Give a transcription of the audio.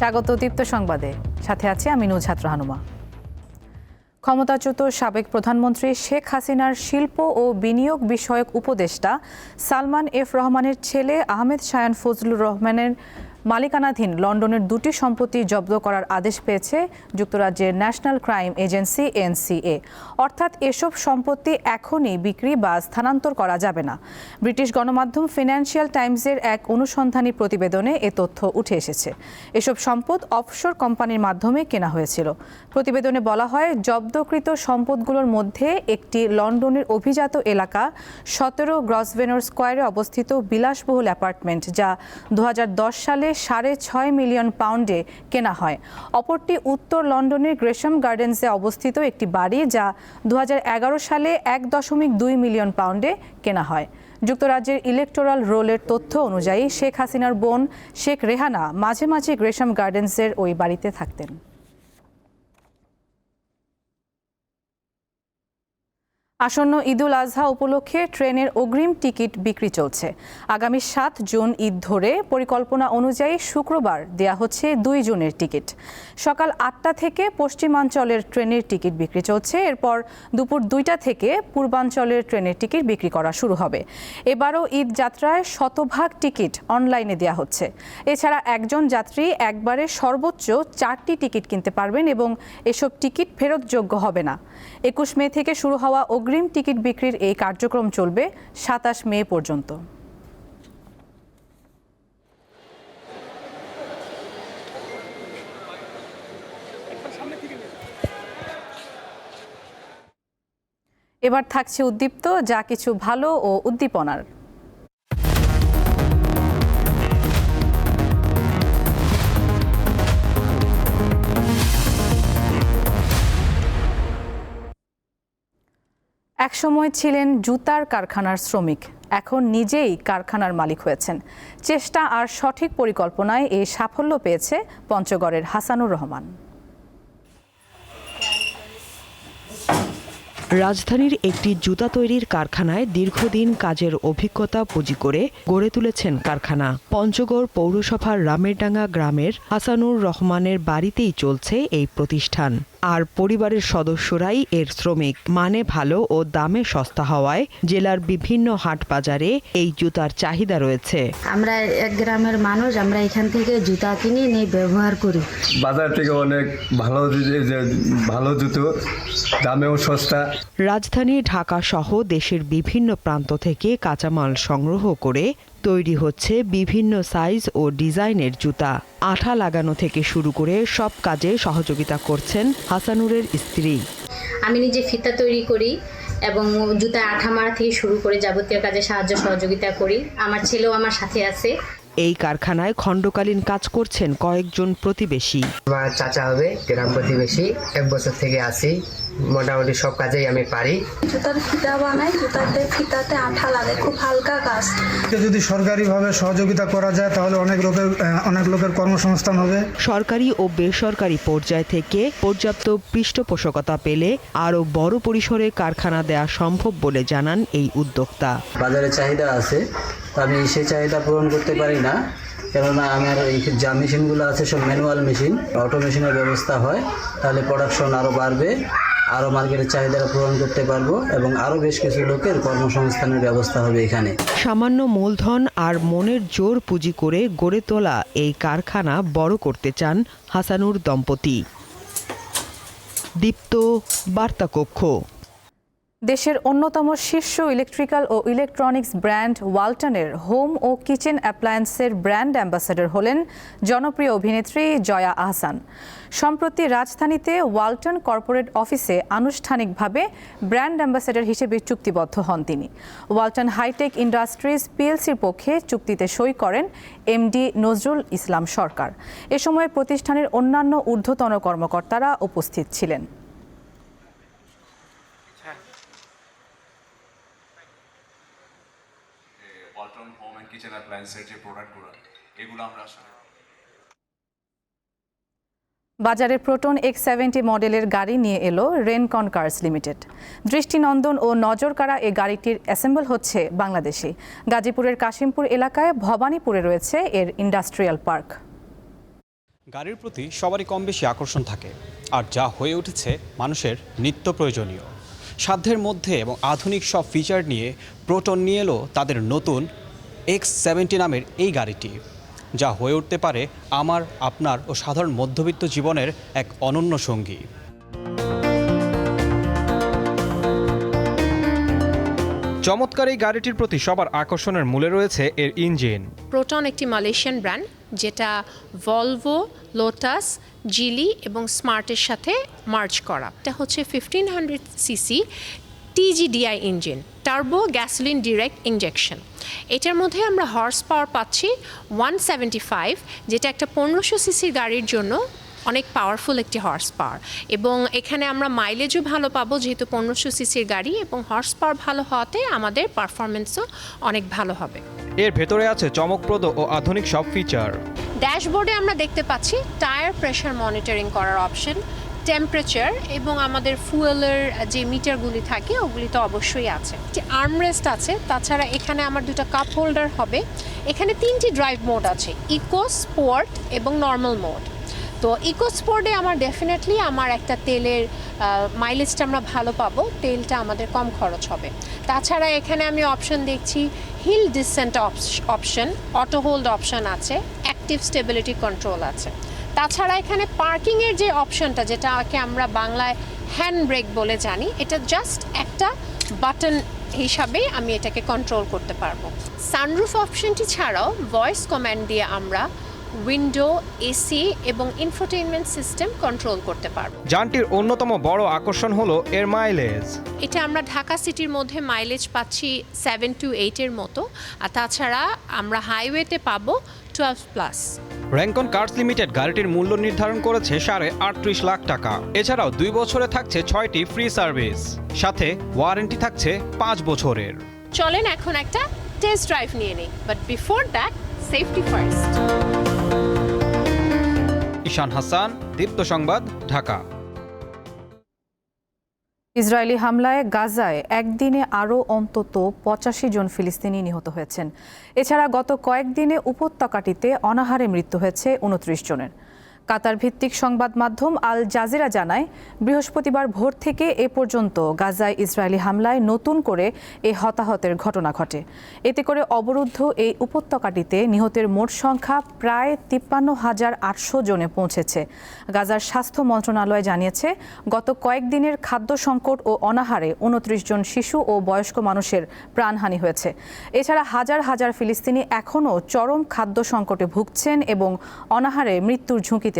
স্বাগত দীপ্ত সংবাদে। সাথে আছে আমি নুজাত রহানুমা ক্ষমতাচ্যুত সাবেক প্রধানমন্ত্রী শেখ হাসিনার শিল্প ও বিনিয়োগ বিষয়ক উপদেষ্টা সালমান এফ রহমানের ছেলে আহমেদ শায়ান ফজলুর রহমানের মালিকানাধীন লন্ডনের দুটি সম্পত্তি জব্দ করার আদেশ পেয়েছে যুক্তরাজ্যের ন্যাশনাল ক্রাইম এজেন্সি এনসিএ। অর্থাৎ এসব সম্পত্তি এখনই বিক্রি বা স্থানান্তর করা যাবে না। ব্রিটিশ গণমাধ্যম ফিনান্সিয়াল টাইমসের এক অনুসন্ধানী প্রতিবেদনে এ তথ্য উঠে এসেছে। এসব সম্পদ অফশোর কোম্পানির মাধ্যমে কেনা হয়েছিল। প্রতিবেদনে বলা হয়, জব্দকৃত সম্পদগুলোর মধ্যে একটি লন্ডনের অভিজাত এলাকা সতেরো গ্রসভেনর স্কোয়ারে অবস্থিত বিলাসবহুল অ্যাপার্টমেন্ট, যা দু হাজার দশ সালে সাড়ে ছয় মিলিয়ন পাউন্ডে কেনা হয়। অপরটি উত্তর লন্ডনের গ্রেশম গার্ডেন্সে অবস্থিত একটি বাড়ি যা দু হাজার এগারো সালে এক দশমিক দুই মিলিয়ন পাউন্ডে কেনা হয়। যুক্তরাজ্যের ইলেকটোরাল রোলের তথ্য অনুযায়ী শেখ হাসিনার বোন শেখ রেহানা মাঝে মাঝে গ্রেশম গার্ডেন্সের ওই বাড়িতে থাকতেন। আসন্ন ঈদুল আজহা উপলক্ষে ট্রেনের অগ্রিম টিকিট বিক্রি চলছে। আগামী সাত জুন ঈদ ধরে পরিকল্পনা অনুযায়ী শুক্রবার দেয়া হচ্ছে দুই জুনের টিকিট। সকাল আটটা থেকে পশ্চিমাঞ্চলের ট্রেনের টিকিট বিক্রি চলছে। এরপর দুপুর দুইটা থেকে পূর্বাঞ্চলের ট্রেনের টিকিট বিক্রি করা শুরু হবে। এবারও ঈদ যাত্রায় শতভাগ টিকিট অনলাইনে দেওয়া হচ্ছে। এছাড়া একজন যাত্রী একবারে সর্বোচ্চ চারটি টিকিট কিনতে পারবেন এবং এসব টিকিট ফেরতযোগ্য হবে না। একুশ মে থেকে শুরু হওয়া অগ্রিম টিকিট বিক্রির এই কার্যক্রম চলবে সাতাশ মে পর্যন্ত। এবার থাকছে উদ্দীপ্ত, যা কিছু ভালো ও উদ্দীপনার। একসময় ছিলেন জুতার কারখানার শ্রমিক, এখন নিজেই কারখানার মালিক হয়েছেন। চেষ্টা আর সঠিক পরিকল্পনায় এই সাফল্য পেয়েছে পঞ্চগড়ের হাসানুর রহমান। রাজধানীর একটি জুতা তৈরির কারখানায় দীর্ঘদিন কাজের অভিজ্ঞতা পুঁজি করে গড়ে তুলেছেন কারখানা। পঞ্চগড় পৌরসভার রামেরডাঙ্গা গ্রামের হাসানুর রহমানের বাড়িতেই চলছে এই প্রতিষ্ঠান। আর পরিবারের সদস্যরাই এর শ্রমিক। মানে ভালো ও দামে সস্তা হওয়ায় জেলার বিভিন্ন হাট বাজারে এই জুতার চাহিদা রয়েছে। আমরা এক গ্রামের মানুষ আমরা এখান থেকে জুতা কিনে নিয়ে ব্যবহার করি। বাজার থেকে অনেক ভালো ভালো জুতো দামেও সস্তা। রাজধানী ঢাকা সহ দেশের বিভিন্ন প্রান্ত থেকে কাঁচামাল সংগ্রহ করে তৈরি হচ্ছে বিভিন্ন সাইজ ও ডিজাইনের জুতা। আঠা লাগানো থেকে শুরু করে সব কাজে সহযোগিতা করছেন হাসানুরের স্ত্রী। আমি নিজে ফিতা তৈরি করি এবং জুতা আঠা মারা থেকে শুরু করে যাবতীয় কাজে সাহায্য সহযোগিতা করি। আমার ছেলেও আমার সাথে আছে। এই কারখানায় খণ্ডকালীন কাজ করছেন কয়েকজন প্রতিবেশী। আমার চাচা হবে গ্রাম প্রতিবেশী। এক বছর থেকে আসি মোটামুটি সব কাজেই আমি পারি। জুতার ফিতা বানাই জুতাতে ফিতাতে আঠা লাগে খুব হালকা কাজ। কে যদি সরকারিভাবে সহযোগিতা করা যায় তাহলে অনেক লোকের অনেক লোকের কর্মসংস্থান হবে। সরকারি ও বেসরকারি পর্যায় থেকে পর্যাপ্ত পৃষ্ঠপোষকতা পেলে আরও বড় পরিসরে কারখানা দেয়া সম্ভব বলে জানান এই উদ্যোক্তা। বাজারে চাহিদা আছে তো আমি সেই চাহিদা পূরণ করতে পারি না। কেননা আমার এই যা মেশিনগুলো আছে সব ম্যানুয়াল মেশিন অটো মেশিনের ব্যবস্থা হয় তাহলে প্রোডাকশন আরও বাড়বে। আরও মার্কেটের চাহিদা পূরণ করতে পারব এবং আরও বেশ কিছু লোকের কর্মসংস্থানের ব্যবস্থা হবে এখানে। সামান্য মূলধন আর মনের জোর পুঁজি করে গড়ে তোলা এই কারখানা বড় করতে চান হাসানুর দম্পতি। দীপ্ত বার্তা কক্ষ দেশের অন্যতম শীর্ষ ইলেকট্রিক্যাল ও ইলেকট্রনিক্স ব্র্যান্ড ওয়ালটনের হোম ও কিচেন অ্যাপ্লায়েন্সের ব্র্যান্ড অ্যাম্বাসেডর হলেন জনপ্রিয় অভিনেত্রী জয়া আহসান। সম্প্রতি রাজধানীতে ওয়ালটন কর্পোরেট অফিসে আনুষ্ঠানিকভাবে ব্র্যান্ড অ্যাম্বাসেডর হিসেবে চুক্তিবদ্ধ হন তিনি। ওয়ালটন হাইটেক ইন্ডাস্ট্রিজ পিএলসির পক্ষে চুক্তিতে সই করেন এমডি নজরুল ইসলাম সরকার। এ সময় প্রতিষ্ঠানের অন্যান্য ঊর্ধ্বতন কর্মকর্তারা উপস্থিত ছিলেন ওয়ালটন হোম অ্যান্ড কিচেন অ্যাপ্লায়েন্সের যে প্রোডাক্টগুলো এগুলো আমরা আসলে বাজারে প্রোটন এক্স সেভেন্টি মডেলের গাড়ি নিয়ে এলো রেনকন কার্স লিমিটেড দৃষ্টিনন্দন ও নজরকাড়া এ গাড়িটির অ্যাসেম্বল হচ্ছে বাংলাদেশে। গাজীপুরের কাশিমপুর এলাকায় ভবানীপুরে রয়েছে এর ইন্ডাস্ট্রিয়াল পার্ক গাড়ির প্রতি সবারই কম বেশি আকর্ষণ থাকে আর যা হয়ে উঠেছে মানুষের নিত্য প্রয়োজনীয়। সাধ্যের মধ্যে এবং আধুনিক সব ফিচার নিয়ে প্রোটন নিয়ে এলো তাদের নতুন এক্স সেভেন্টি নামের এই গাড়িটি, যা হয়ে উঠতে পারে আমার, আপনার ও সাধারণ মধ্যবিত্ত জীবনের এক অনন্য সঙ্গী। চমৎকার এই গাড়িটির প্রতি সবার আকর্ষণের মূলে রয়েছে এর ইঞ্জিন। প্রোটন একটি মালয়েশিয়ান ব্র্যান্ড যেটা ভলভো লোটাস জিলি এবং স্মার্টের সাথে মার্চ করা। এটা হচ্ছে fifteen hundred CC TGDI engine turbo gasoline direct injection এটার মধ্যে আমরা হর্স পাওয়ার পাচ্ছি ওয়ান সেভেন্টি ফাইভ যেটা একটা পনেরোশো সিসির গাড়ির জন্য অনেক পাওয়ারফুল একটি হর্স পাওয়ার এবং এখানে আমরা মাইলেজও ভালো পাবো যেহেতু পনেরোশো সিসির গাড়ি এবং হর্স পাওয়ার ভালো হওয়াতে আমাদের পারফরমেন্সও অনেক ভালো হবে। এর ভেতরে আছে চমকপ্রদ ও আধুনিক সব ফিচার ড্যাশবোর্ডে আমরা দেখতে পাচ্ছি টায়ার প্রেশার মনিটরিং করার অপশন টেম্পারেচার এবং আমাদের ফুয়েলের যে মিটারগুলি থাকে, ওগুলি তো অবশ্যই আছে। আর্মরেস্ট আছে, তাছাড়া এখানে আমার দুটো কাপ হোল্ডার হবে। এখানে তিনটি ড্রাইভ মোড আছে ইকো স্পোর্ট এবং নর্মাল মোড তো ইকো স্পোর্টে আমার ডেফিনেটলি আমার একটা তেলের মাইলেজটা আমরা ভালো পাবো, তেলটা আমাদের কম খরচ হবে। তাছাড়া এখানে আমি অপশন দেখছি hill descent option auto hold option আছে অ্যাক্টিভ স্টেবিলিটি কন্ট্রোল আছে। তাছাড়া এখানে পার্কিংয়ের যে অপশনটা, যেটাকে আমরা বাংলায় হ্যান্ড ব্রেক বলে জানি, এটা জাস্ট একটা বাটন হিসাবে আমি এটাকে কন্ট্রোল করতে পারব। সানরুফ অপশনটি ছাড়াও ভয়েস কমান্ড দিয়ে আমরা উইন্ডো এসি এবং ইনফোটেইনমেন্ট সিস্টেম কন্ট্রোল করতে পারব। যানটির অন্যতম বড় আকর্ষণ হলো এর মাইলেজ এটা আমরা ঢাকা সিটির মধ্যে মাইলেজ পাচ্ছি সেভেন টু এইটের মতো। আর তাছাড়া আমরা হাইওয়েতে পাবো twelve plus Rancon cars limited গাড়িটির মূল্য নির্ধারণ করেছে সাড়ে আটত্রিশ লাখ টাকা। এছাড়াও দুই বছরে থাকছে ছয়টি ফ্রি সার্ভিস সাথে ওয়ারেন্টি থাকছে পাঁচ বছরের। চলেন এখন একটা টেস্ট ড্রাইভ নিয়ে নিই। But before that safety first Ishan Hasan, Deepto Sangbad, Dhaka. Israeli হামলায় গাজায় একদিনে আরও অন্তত পঁচাশি জন ফিলিস্তিনি নিহত হয়েছেন। এছাড়া গত কয়েকদিনে উপত্যকাটিতে অনাহারে মৃত্যু হয়েছে উনত্রিশ জনের। কাতার ভিত্তিক সংবাদ মাধ্যম আল জাজিরা জানায়, বৃহস্পতিবার ভোর থেকে এ পর্যন্ত গাজায় ইসরায়েলি হামলায় নতুন করে এই হতাহতের ঘটনা ঘটে। এতে করে অবরুদ্ধ এই উপত্যকাটিতে নিহতের মোট সংখ্যা প্রায় তিপ্পান্ন হাজার আটশো জনে পৌঁছেছে। গাজার স্বাস্থ্য মন্ত্রণালয় জানিয়েছে, গত কয়েকদিনের খাদ্য সংকট ও অনাহারে উনত্রিশ জন শিশু ও বয়স্ক মানুষের প্রাণহানি হয়েছে। এছাড়া হাজার হাজার ফিলিস্তিনি এখনও চরম খাদ্য সংকটে ভুগছেন এবং অনাহারে মৃত্যুর ঝুঁকিতে